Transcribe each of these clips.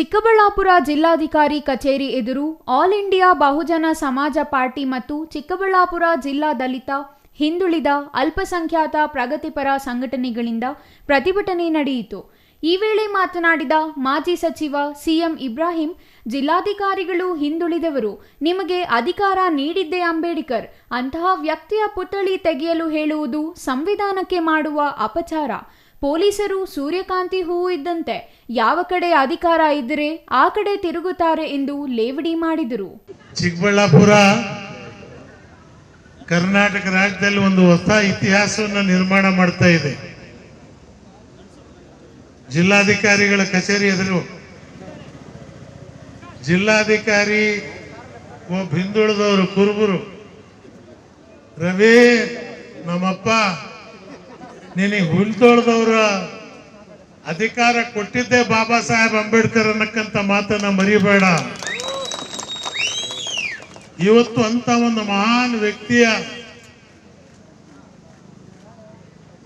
ಚಿಕ್ಕಬಳ್ಳಾಪುರ ಜಿಲ್ಲಾಧಿಕಾರಿ ಕಚೇರಿ ಎದುರು ಆಲ್ ಇಂಡಿಯಾ ಬಹುಜನ ಸಮಾಜ ಪಾರ್ಟಿ ಮತ್ತು ಚಿಕ್ಕಬಳ್ಳಾಪುರ ಜಿಲ್ಲಾ ದಲಿತ, ಹಿಂದುಳಿದ, ಅಲ್ಪಸಂಖ್ಯಾತ, ಪ್ರಗತಿಪರ ಸಂಘಟನೆಗಳಿಂದ ಪ್ರತಿಭಟನೆ ನಡೆಯಿತು. ಈ ವೇಳೆ ಮಾತನಾಡಿದ ಮಾಜಿ ಸಚಿವ ಸಿಎಂ ಇಬ್ರಾಹಿಂ, ಜಿಲ್ಲಾಧಿಕಾರಿಗಳು ಹಿಂದುಳಿದವರು, ನಿಮಗೆ ಅಧಿಕಾರ ನೀಡಿದ್ದೇ ಅಂಬೇಡ್ಕರ್, ಅಂತಹ ವ್ಯಕ್ತಿಯ ಪುತ್ಥಳಿ ತೆಗೆಯಲು ಹೇಳುವುದು ಸಂವಿಧಾನಕ್ಕೆ ಮಾಡುವ ಅಪಚಾರ. ಪೊಲೀಸರು ಸೂರ್ಯಕಾಂತಿ ಹೂವು ಇದ್ದಂತೆ ಯಾವ ಕಡೆ ಅಧಿಕಾರ ಇದ್ದರೆ ಆ ಕಡೆ ತಿರುಗುತ್ತಾರೆ ಎಂದು ಲೇವಡಿ ಮಾಡಿದರು. ಚಿಕ್ಕಬಳ್ಳಾಪುರ, ಕರ್ನಾಟಕ ರಾಜ್ಯದಲ್ಲಿ ಒಂದು ಹೊಸ ಇತಿಹಾಸವನ್ನು ನಿರ್ಮಾಣ ಮಾಡ್ತಾ ಇದೆ. ಜಿಲ್ಲಾಧಿಕಾರಿಗಳ ಕಚೇರಿ ಎದುರು ಜಿಲ್ಲಾಧಿಕಾರಿ ಒಬ್ಬ ಹಿಂದುಳಿದವರು ಕುರುಬರು, ರವಿ ನಮ್ಮಪ್ಪ ನಿನಗೆ ಹುಲ್ದೊಳ್ದವ್ರ ಅಧಿಕಾರ ಕೊಟ್ಟಿದ್ದೆ ಬಾಬಾ ಸಾಹೇಬ್ ಅಂಬೇಡ್ಕರ್ ಅನ್ನಕ್ಕಂತ ಮಾತನ್ನ ಮರಿಬೇಡ. ಇವತ್ತು ಅಂತ ಒಂದು ಮಹಾನ್ ವ್ಯಕ್ತಿಯ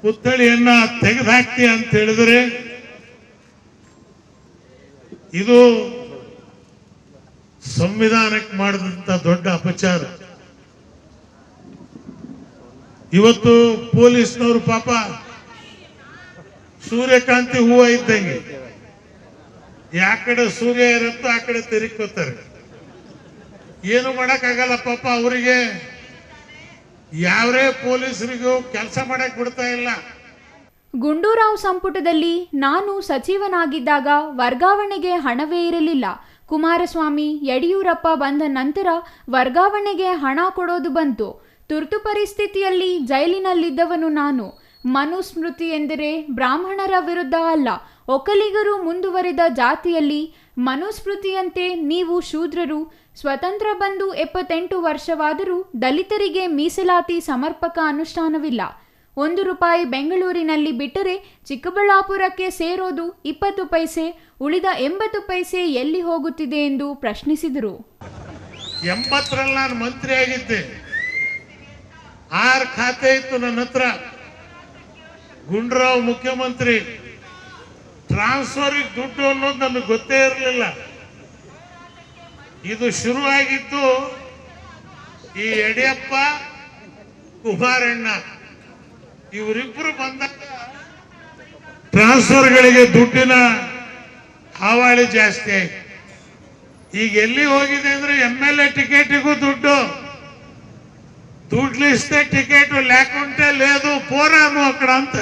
ಪುತ್ಥಳಿಯನ್ನ ತೆಗೆದುಹಾಕ್ತಿ ಅಂತ ಹೇಳಿದ್ರೆ ಇದು ಸಂವಿಧಾನಕ್ಕೆ ಮಾಡಿದಂತ ದೊಡ್ಡ ಅಪಚಾರ. ಇವತ್ತು ಪೊಲೀಸ್ನವರು ಪಾಪ ಸೂರ್ಯಕಾಂತಿ ಹೂವ ಇದ್ದಂಗೆ. ಯಾ ಕಡೆ ಸೂರ್ಯ ಇರುತ್ತೋ ಆ ಕಡೆ ತಿರುಗ್ಕೋತಾರೆ. ಏನು ಮಾಡಕ್ಕಾಗಲ್ಲ ಪಾಪ ಅವರಿಗೆ. ಯಾವರೇ ಪೊಲೀಸರಿಗೂ ಕೆಲಸ ಮಾಡಕ್ ಬಿಡ್ತಾ ಇಲ್ಲ. ಗುಂಡೂರಾವ್ ಸಂಪುಟದಲ್ಲಿ ನಾನು ಸಚಿವನಾಗಿದ್ದಾಗ ವರ್ಗಾವಣೆಗೆ ಹಣವೇ ಇರಲಿಲ್ಲ. ಕುಮಾರಸ್ವಾಮಿ, ಯಡಿಯೂರಪ್ಪ ಬಂದ ನಂತರ ವರ್ಗಾವಣೆಗೆ ಹಣ ಕೊಡೋದು ಬಂತು. ತುರ್ತು ಪರಿಸ್ಥಿತಿಯಲ್ಲಿ ಜೈಲಿನಲ್ಲಿದ್ದವನು ನಾನು. ಮನುಸ್ಮೃತಿ ಎಂದರೆ ಬ್ರಾಹ್ಮಣರ ವಿರುದ್ಧ ಅಲ್ಲ. ಒಕ್ಕಲಿಗರು ಮುಂದುವರಿದ ಜಾತಿಯಲ್ಲಿ ಮನುಸ್ಮೃತಿಯಂತೆ ನೀವು ಶೂದ್ರರು. ಸ್ವತಂತ್ರ ಬಂದು ಎಪ್ಪತ್ತೆಂಟು ವರ್ಷವಾದರೂ ದಲಿತರಿಗೆ ಮೀಸಲಾತಿ ಸಮರ್ಪಕ ಅನುಷ್ಠಾನವಿಲ್ಲ. ಒಂದು ರೂಪಾಯಿ ಬೆಂಗಳೂರಿನಲ್ಲಿ ಬಿಟ್ಟರೆ ಚಿಕ್ಕಬಳ್ಳಾಪುರಕ್ಕೆ ಸೇರೋದು ಇಪ್ಪತ್ತು ಪೈಸೆ, ಉಳಿದ ಎಂಬತ್ತು ಪೈಸೆ ಎಲ್ಲಿ ಹೋಗುತ್ತಿದೆ ಎಂದು ಪ್ರಶ್ನಿಸಿದರು. ನಾನು ಮಂತ್ರಿ ಆಗಿದ್ದೆ ಆರ್ ಖಾತೆ ಇತ್ತು ನನ್ನ ಹತ್ರ. ಗುಂಡ್ರಾವ್ ಮುಖ್ಯಮಂತ್ರಿ ಟ್ರಾನ್ಸ್ಫರ್ಗೆ ದುಡ್ಡು ಅನ್ನೋದು ನಮಗೆ ಗೊತ್ತೇ ಇರಲಿಲ್ಲ. ಇದು ಶುರುವಾಗಿತ್ತು ಈ ಯಡಿಯಪ್ಪ ಕುಮಾರಣ್ಣ ಇವರಿಬ್ಬರು ಬಂದಾಗ ಟ್ರಾನ್ಸ್ಫರ್ಗಳಿಗೆ ದುಡ್ಡಿನ ಹಾವಾಳಿ ಜಾಸ್ತಿ ಈಗ ಎಲ್ಲಿ ಹೋಗಿದೆ ಅಂದ್ರೆ ಎಂ ಎಲ್ ಎ ಟಿಕೆಟಿಗೂ ದುಡ್ಡು. దుడ్లు ఇస్తే టికెట్ లేకుంటే లేదు పోరాను అక్కడ అంత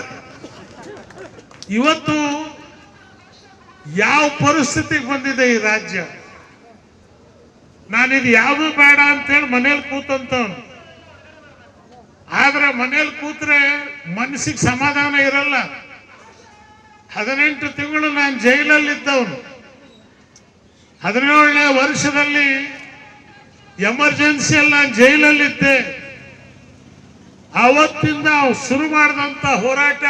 ಇವತ್ತು ಯಾವ ಪರಿಸ್ಥಿತಿಗೆ ಬಂದಿದೆ ಈ ರಾಜ್ಯ ನಾನಿದು ಯಾವುದು ಬೇಡ ಅಂತೇಳಿ ಮನೇಲಿ ಕೂತಂತವ್ನು ಆದ್ರೆ ಮನೇಲಿ ಕೂತ್ರೆ ಮನಸ್ಸಿಗೆ ಸಮಾಧಾನ ಇರಲ್ಲ ಹದಿನೆಂಟು ತಿಂಗಳು ನಾನು ಜೈಲಲ್ಲಿದ್ದವನು ಹದಿನೇಳನೇ ವರ್ಷದಲ್ಲಿ ಎಮರ್ಜೆನ್ಸಿಯಲ್ಲಿ ನಾನು ಜೈಲಲ್ಲಿದ್ದೆ ಅವತ್ತಿಂದ ಶುರು ಮಾಡಿದಂತ ಹೋರಾಟ.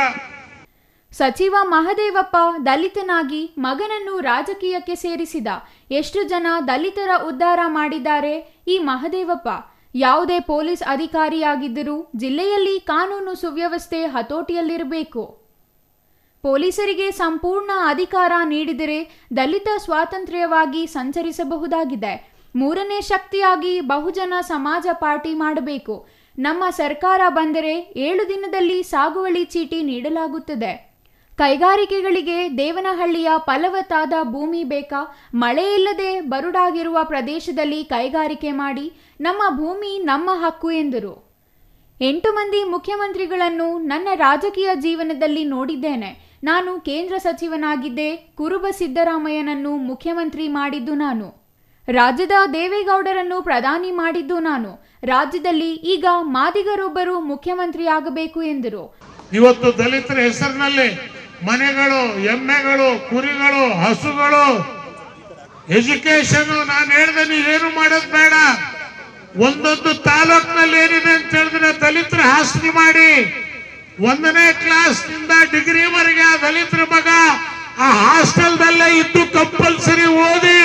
ಸಚಿವ ಮಹದೇವಪ್ಪ ದಲಿತನಾಗಿ ಮಗನನ್ನು ರಾಜಕೀಯಕ್ಕೆ ಸೇರಿಸಿದ ಎಷ್ಟು ಜನ ದಲಿತರ ಉದ್ಧಾರ ಮಾಡಿದ್ದಾರೆ ಈ ಮಹದೇವಪ್ಪ. ಯಾವುದೇ ಪೊಲೀಸ್ ಅಧಿಕಾರಿಯಾಗಿದ್ದರೂ ಜಿಲ್ಲೆಯಲ್ಲಿ ಕಾನೂನು ಸುವ್ಯವಸ್ಥೆ ಹತೋಟಿಯಲ್ಲಿರಬೇಕು. ಪೊಲೀಸರಿಗೆ ಸಂಪೂರ್ಣ ಅಧಿಕಾರ ನೀಡಿದರೆ ದಲಿತ ಸ್ವಾತಂತ್ರ್ಯವಾಗಿ ಸಂಚರಿಸಬಹುದಾಗಿದೆ. ಮೂರನೇ ಶಕ್ತಿಯಾಗಿ ಬಹುಜನ ಸಮಾಜ ಪಾರ್ಟಿ ಮಾಡಬೇಕು. ನಮ್ಮ ಸರ್ಕಾರ ಬಂದರೆ ಏಳು ದಿನದಲ್ಲಿ ಸಾಗುವಳಿ ಚೀಟಿ ನೀಡಲಾಗುತ್ತದೆ. ಕೈಗಾರಿಕೆಗಳಿಗೆ ದೇವನಹಳ್ಳಿಯ ಫಲವತ್ತಾದ ಭೂಮಿ ಬೇಕಾ? ಮಳೆಯಿಲ್ಲದೆ ಬರುಡಾಗಿರುವ ಪ್ರದೇಶದಲ್ಲಿ ಕೈಗಾರಿಕೆ ಮಾಡಿ, ನಮ್ಮ ಭೂಮಿ ನಮ್ಮ ಹಕ್ಕು ಎಂದರು. ಎಂಟು ಮಂದಿ ಮುಖ್ಯಮಂತ್ರಿಗಳನ್ನು ನನ್ನ ರಾಜಕೀಯ ಜೀವನದಲ್ಲಿ ನೋಡಿದ್ದೇನೆ. ನಾನು ಕೇಂದ್ರ ಸಚಿವನಾಗಿದ್ದೆ, ಕುರುಬ ಸಿದ್ದರಾಮಯ್ಯನನ್ನು ಮುಖ್ಯಮಂತ್ರಿ ಮಾಡಿದ್ದು ನಾನು. ರಾಜ್ಯದ ದೇವೇಗೌಡರನ್ನು ಪ್ರಧಾನಿ ಮಾಡಿದ್ದು ನಾನು. ರಾಜ್ಯದಲ್ಲಿ ಈಗ ಮಾದಿಗರೊಬ್ಬರು ಮುಖ್ಯಮಂತ್ರಿಯಾಗಬೇಕು ಎಂದರು. ಇವತ್ತು ದಲಿತರ ಹೆಸರಿನಲ್ಲಿ ಮನೆಗಳು, ಎಮ್ಮೆಗಳು, ಕುರಿಗಳು, ಹಸುಗಳು ಎಜುಕೇಶನ್ ನಾನು ಹೇಳ್ದೆ ನೀವೇನು ಮಾಡೋದು ಬೇಡ. ಒಂದೊಂದು ತಾಲೂಕಿನಲ್ಲಿ ಏನಿದೆ ಅಂತ ಹೇಳಿದ್ರೆ ದಲಿತರ ಹಾಸ್ತಿ ಮಾಡಿ. ಒಂದನೇ ಕ್ಲಾಸ್ನಿಂದ ಡಿಗ್ರಿವರೆಗೆ ಆ ದಲಿತರ ಮಗ ಆ ಹಾಸ್ಟೆಲ್ದಲ್ಲೇ ಇದ್ದು ಕಂಪಲ್ಸರಿ ಓದಿ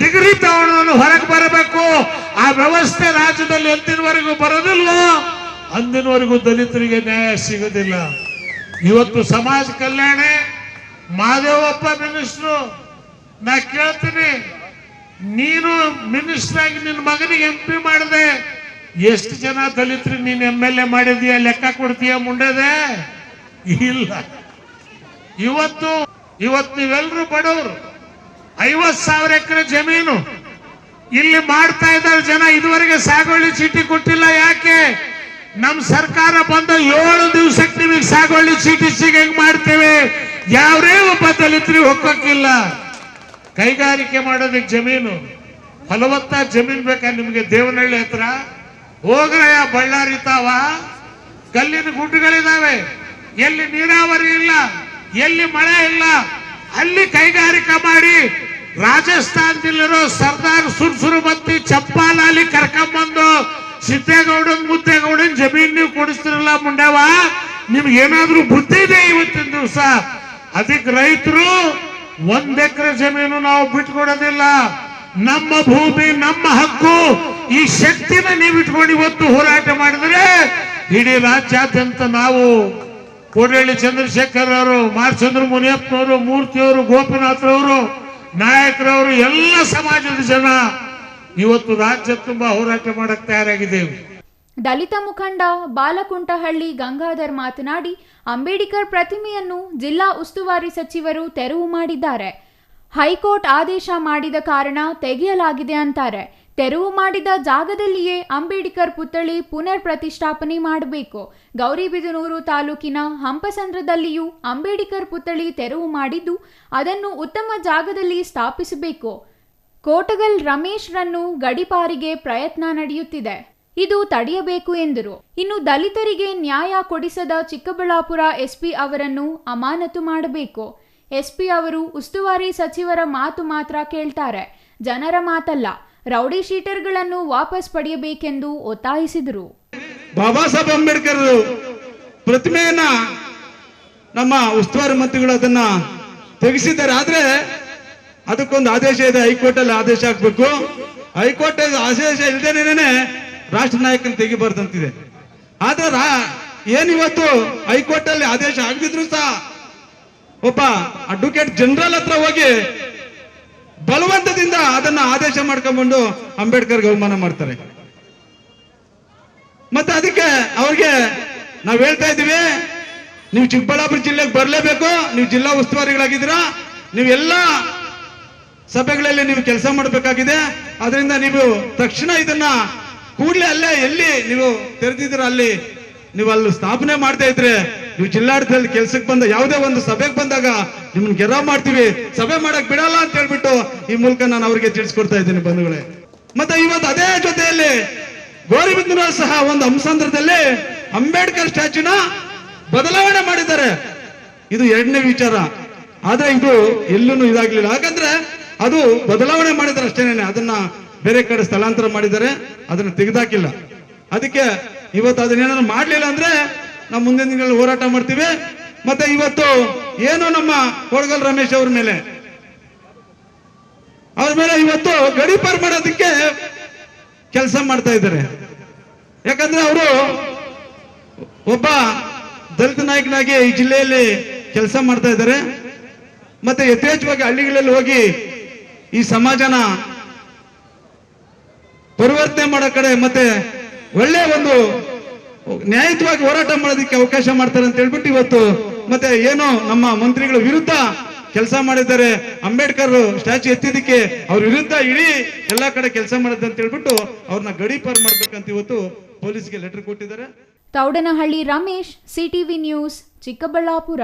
ಡಿಗ್ರಿ ತಗೊಳ್ಳೋನು ಹೊರಗೆ ಬರಬೇಕು. ಆ ವ್ಯವಸ್ಥೆ ರಾಜ್ಯದಲ್ಲಿ ಎಂದಿನವರೆಗೂ ಬರೋದಿಲ್ವೋ ಅಂದಿನವರೆಗೂ ದಲಿತರಿಗೆ ನ್ಯಾಯ ಸಿಗೋದಿಲ್ಲ. ಇವತ್ತು ಸಮಾಜ ಕಲ್ಯಾಣ ಮಾದೇವಪ್ಪ ಮಿನಿಸ್ಟ್ರು, ನಾ ಕೇಳ್ತೀನಿ, ನೀನು ಮಿನಿಸ್ಟರ್ ಆಗಿ ನಿನ್ನ ಮಗನಿಗೆ ಎಂ ಪಿ ಮಾಡಿದೆ. ಎಷ್ಟು ಜನ ದಲಿತರಿಗೆ ನೀನು ಎಂ ಎಲ್ ಎ ಮಾಡಿದೀಯ, ಲೆಕ್ಕ ಕೊಡ್ತೀಯ ಮುಂಡದೆ? ಇಲ್ಲ. ಇವತ್ತು ಇವತ್ತು ನೀವೆಲ್ಲರೂ ಬಡವರು. ಐವತ್ ಸಾವಿರ ಎಕರೆ ಜಮೀನು. ಇಲ್ಲಿ ಮಾಡ್ತಾ ಇದ್ದಾರೆ ಜನ, ಇದುವರೆಗೆ ಸಾಗುವಳಿ ಚೀಟಿ ಕೊಟ್ಟಿಲ್ಲ. ಯಾಕೆ? ನಮ್ ಸರ್ಕಾರ ಬಂದ ಏಳು ದಿವಸಕ್ಕೆ ನಿಮಗೆ ಸಾಗುವಳಿ ಚೀಟಿ ಸಿಗಂಗ್ ಮಾಡ್ತೇವೆ? ಯಾವ್ರೇ ಒಬ್ಬ ದಲಿತರಿ ಹೋಗಕ್ಕಿಲ್ಲ ಕೈಗಾರಿಕೆ ಮಾಡೋದಕ್ಕೆ ಜಮೀನು. ಫಲವತ್ತ ಜಮೀನ್ ಬೇಕಾ ನಿಮಗೆ ದೇವನಹಳ್ಳಿ ಹತ್ರ? ಹೋಗ್ರಯ್ಯ, ಬಳ್ಳಾರಿ ತಾವ? ಕಲ್ಲಿನ ಗುಡ್ಡಗಳಿದಾವೆ. ಎಲ್ಲಿ ನೀರಾವರಿ ಇಲ್ಲ, ಎಲ್ಲಿ ಮಳೆ ಇಲ್ಲ, ಅಲ್ಲಿ ಕೈಗಾರಿಕೆ ಮಾಡಿ ರಾಜಸ್ಥಾನದಲ್ಲಿರೋ ಸರ್ದಾರ್ ಸುರ್ಸುರು ಬತ್ತಿ ಚಪ್ಪಾಲಾಲಿ ಕರ್ಕೊಂಬಂದು ಸಿದ್ದೇಗೌಡನ್ ಮುದ್ದೇಗೌಡನ್ ಜಮೀನ್ ನೀವು ಕೊಡಿಸ್ತಿರಲ್ಲ ಮುಂಡವ? ನಿಮ್ಗೆ ಏನಾದ್ರೂ ಬುದ್ಧಿ ಇದೆ ಇವತ್ತಿನ ದಿವಸ? ಅದಕ್ಕೆ ರೈತರು ಒಂದ್ ಎಕರೆ ಜಮೀನು ನಾವು ಬಿಟ್ಕೊಡೋದಿಲ್ಲ. ನಮ್ಮ ಭೂಮಿ, ನಮ್ಮ ಹಕ್ಕು, ಈ ಶಕ್ತಿನ ನೀವು ಇಟ್ಕೊಂಡು ಇವತ್ತು ಹೋರಾಟ ಮಾಡಿದ್ರೆ ಇಡೀ ರಾಜ್ಯಾದ್ಯಂತ ನಾವು ಕೋಡಳ್ಳಿ ಚಂದ್ರಶೇಖರ್ ಅವರು, ಮಾರ್ಚಂದ್ರ ಮುನಿಯಪ್ಪನವರು, ಮೂರ್ತಿಯವರು ಗೋಪಿನಾಥ್ರವರು ನಾಯಕರವರು ಎಲ್ಲ ಸಮಾಜದ ಜನ ಇವತ್ತು ರಾಜ್ಯ ತುಂಬಾ ಹೋರಾಟ ಮಾಡಕ್ ತಯಾರಾಗಿದ್ದೇವೆ. ದಲಿತ ಮುಖಂಡ ಬಾಲಕುಂಟಹಳ್ಳಿ ಗಂಗಾಧರ್ ಮಾತನಾಡಿ, ಅಂಬೇಡ್ಕರ್ ಪ್ರತಿಮೆಯನ್ನು ಜಿಲ್ಲಾ ಉಸ್ತುವಾರಿ ಸಚಿವರು ತೆರವು ಮಾಡಿದ್ದಾರೆ. ಹೈಕೋರ್ಟ್ ಆದೇಶ ಮಾಡಿದ ಕಾರಣ ತೆಗೆಯಲಾಗಿದೆ ಅಂತಾರೆ. ತೆರವು ಮಾಡಿದ ಜಾಗದಲ್ಲಿಯೇ ಅಂಬೇಡ್ಕರ್ ಪುತ್ಥಳಿ ಪುನರ್ ಪ್ರತಿಷ್ಠಾಪನೆ ಮಾಡಬೇಕು. ಗೌರಿಬಿದನೂರು ತಾಲೂಕಿನ ಹಂಪಸಂದ್ರದಲ್ಲಿಯೂ ಅಂಬೇಡ್ಕರ್ ಪುತ್ಥಳಿ ತೆರವು ಮಾಡಿದ್ದು, ಅದನ್ನು ಉತ್ತಮ ಜಾಗದಲ್ಲಿ ಸ್ಥಾಪಿಸಬೇಕು. ಕೋಟಗಲ್ ರಮೇಶ್ರನ್ನು ಗಡಿಪಾರಿಗೆ ಪ್ರಯತ್ನ ನಡೆಯುತ್ತಿದೆ. ಇದು ತಡೆಯಬೇಕು ಎಂದರು. ಇನ್ನು ದಲಿತರಿಗೆ ನ್ಯಾಯ ಕೊಡಿಸದ ಚಿಕ್ಕಬಳ್ಳಾಪುರ ಎಸ್ಪಿ ಅವರನ್ನು ಅಮಾನತು ಮಾಡಬೇಕು. ಎಸ್ಪಿ ಅವರು ಉಸ್ತುವಾರಿ ಸಚಿವರ ಮಾತು ಮಾತ್ರ ಕೇಳ್ತಾರೆ. ಜನರ ಮಾತಲ್ಲ. ರೌಡಿ ಶೀಟರ್ಗಳನ್ನು ವಾಪಸ್ ಪಡೆಯಬೇಕೆಂದು ಒತ್ತಾಯಿಸಿದರು. ಬಾಬಾ ಸಾಹೇಬ್ ಅಂಬೇಡ್ಕರ್ ಪ್ರತಿಮೆಯನ್ನ ನಮ್ಮ ಉಸ್ತುವಾರಿ ಮಂತ್ರಿಗಳು ಅದನ್ನ ತೆಗೆಸಿದ್ದಾರೆ. ಆದ್ರೆ ಅದಕ್ಕೊಂದು ಆದೇಶ ಇದೆ. ಹೈಕೋರ್ಟ್ ಅಲ್ಲಿ ಆದೇಶ ಹಾಕ್ಬೇಕು. ಹೈಕೋರ್ಟ್ ಆದೇಶ ಇಲ್ದೇನೆ ರಾಷ್ಟ್ರ ನಾಯಕನ ತೆಗಿಬಾರ್ದಂತಿದೆ ಆದ್ರೆ ಏನಿವತ್ತು ಹೈಕೋರ್ಟ್ ಅಲ್ಲಿ ಆದೇಶ ಆಗದಿದ್ರು ಸಹ ಒಬ್ಬ ಅಡ್ವೊಕೇಟ್ ಜನರಲ್ ಹತ್ರ ಹೋಗಿ ಬಲವಂತದಿಂದ ಅದನ್ನ ಆದೇಶ ಮಾಡ್ಕೊಂಡ್ಬಂದು ಅಂಬೇಡ್ಕರ್ ಅವಮಾನ ಮಾಡ್ತಾರೆ. ಮತ್ತೆ ಅದಕ್ಕೆ ಅವ್ರಿಗೆ ನಾವ್ ಹೇಳ್ತಾ ಇದೀವಿ ನೀವು ಚಿಕ್ಕಬಳ್ಳಾಪುರ ಜಿಲ್ಲೆಗೆ ಬರಲೇಬೇಕು, ನೀವು ಜಿಲ್ಲಾ ಉಸ್ತುವಾರಿಗಳಾಗಿದ್ದೀರಾ ನೀವೆಲ್ಲ ಸಭೆಗಳಲ್ಲಿ ನೀವು ಕೆಲಸ ಮಾಡಬೇಕಾಗಿದೆ ಅದರಿಂದ ನೀವು ತಕ್ಷಣ ಇದನ್ನ ಕೂಡಲೇ ಅಲ್ಲೇ ಎಲ್ಲಿ ನೀವು ತೆರೆದಿದ್ದೀರ ಅಲ್ಲಿ, ನೀವು ಅಲ್ಲಿ ಸ್ಥಾಪನೆ ಮಾಡ್ತಾ ಇದ್ರೆ ನೀವು ಜಿಲ್ಲಾಡಳಿತದಲ್ಲಿ ಕೆಲ್ಸಕ್ಕೆ ಬಂದ ಯಾವುದೇ ಒಂದು ಸಭೆಗೆ ಬಂದಾಗ ನಿಮ್ಮನ್ನ ಗೆರಾವ್ ಮಾಡ್ತೀವಿ, ಸಭೆ ಮಾಡಕ್ ಬಿಡಲ್ಲ ಅಂತ ಹೇಳ್ಬಿಟ್ಟು ಈ ಮೂಲಕ ನಾನು ಅವರಿಗೆ ತಿಳಿಸ್ಕೊಡ್ತಾ ಇದ್ದೀನಿ ಬಂಧುಗಳೇ. ಮತ್ತೆ ಇವತ್ತು ಅದೇ ಜೊತೆಯಲ್ಲಿ ಗೌರಿಬಿದನೂರು ಸಹ ಒಂದು ಅಂಸಂದ್ರದಲ್ಲಿ ಅಂಬೇಡ್ಕರ್ ಸ್ಟ್ಯಾಚ್ಯೂನ ಬದಲಾವಣೆ ಮಾಡಿದ್ದಾರೆ. ಇದು ಎರಡನೇ ವಿಚಾರ. ಆದ್ರೆ ಇದು ಎಲ್ಲೂ ಇದಾಗ್ಲಿಲ್ಲ. ಯಾಕಂದ್ರೆ ಅದು ಬದಲಾವಣೆ ಮಾಡಿದ್ದಾರೆ ಅಷ್ಟೇನೆ ಅದನ್ನ ಬೇರೆ ಕಡೆ ಸ್ಥಳಾಂತರ ಮಾಡಿದ್ದಾರೆ. ಅದನ್ನ ತೆಗೆದಾಕಿಲ್ಲ. ಅದಕ್ಕೆ ಇವತ್ತು ಅದನ್ನೇನಾದ್ರು ಮಾಡ್ಲಿಲ್ಲ ಅಂದ್ರೆ ನಾವು ಮುಂದಿನ ದಿನಗಳಲ್ಲಿ ಹೋರಾಟ ಮಾಡ್ತೀವಿ. ಮತ್ತೆ ಇವತ್ತು ಏನು ನಮ್ಮ ಕೋಡಗಲ್ ರಮೇಶ್ ಅವ್ರ ಮೇಲೆ? ಅವ್ರ ಮೇಲೆ ಇವತ್ತು ಗಡೀಪಾರ್ ಮಾಡೋದಕ್ಕೆ ಕೆಲಸ ಮಾಡ್ತಾ ಇದ್ದಾರೆ. ಯಾಕಂದ್ರೆ ಅವರು ಒಬ್ಬ ದಲಿತ ನಾಯಕನಾಗಿ ಈ ಜಿಲ್ಲೆಯಲ್ಲಿ ಕೆಲಸ ಮಾಡ್ತಾ ಇದ್ದಾರೆ. ಮತ್ತೆ ಯಥೇಚ್ಛವಾಗಿ ಹಳ್ಳಿಗಳಲ್ಲಿ ಹೋಗಿ ಈ ಸಮಾಜನ ಪರಿವರ್ತನೆ ಮಾಡೋ ಕಡೆ ಮತ್ತೆ ಒಳ್ಳೆ ಒಂದು ನ್ಯಾಯಯುತವಾಗಿ ಹೋರಾಟ ಮಾಡೋದಕ್ಕೆ ಅವಕಾಶ ಮಾಡ್ತಾರೆ ಅಂತ ಹೇಳ್ಬಿಟ್ಟು ಇವತ್ತು ಮತ್ತೆ ಏನು ನಮ್ಮ ಮಂತ್ರಿಗಳ ವಿರುದ್ಧ ಕೆಲಸ ಮಾಡಿದ್ದಾರೆ. ಅಂಬೇಡ್ಕರ್ ಸ್ಟ್ಯಾಚು ಎತ್ತಿದ್ದಕ್ಕೆ ಅವ್ರ ವಿರುದ್ಧ ಇಡೀ ಎಲ್ಲಾ ಕಡೆ ಕೆಲಸ ಮಾಡಿದ್ದೆ ಅಂತ ಹೇಳ್ಬಿಟ್ಟು ಅವ್ರನ್ನ ಗಡೀಪಾರ್ ಮಾಡ್ಬೇಕಂತ ಇವತ್ತು ಪೊಲೀಸ್ಗೆ ಲೆಟರ್ ಕೊಟ್ಟಿದ್ದಾರೆ. Taudanahalli Ramesh CTV news Chikkaballapura.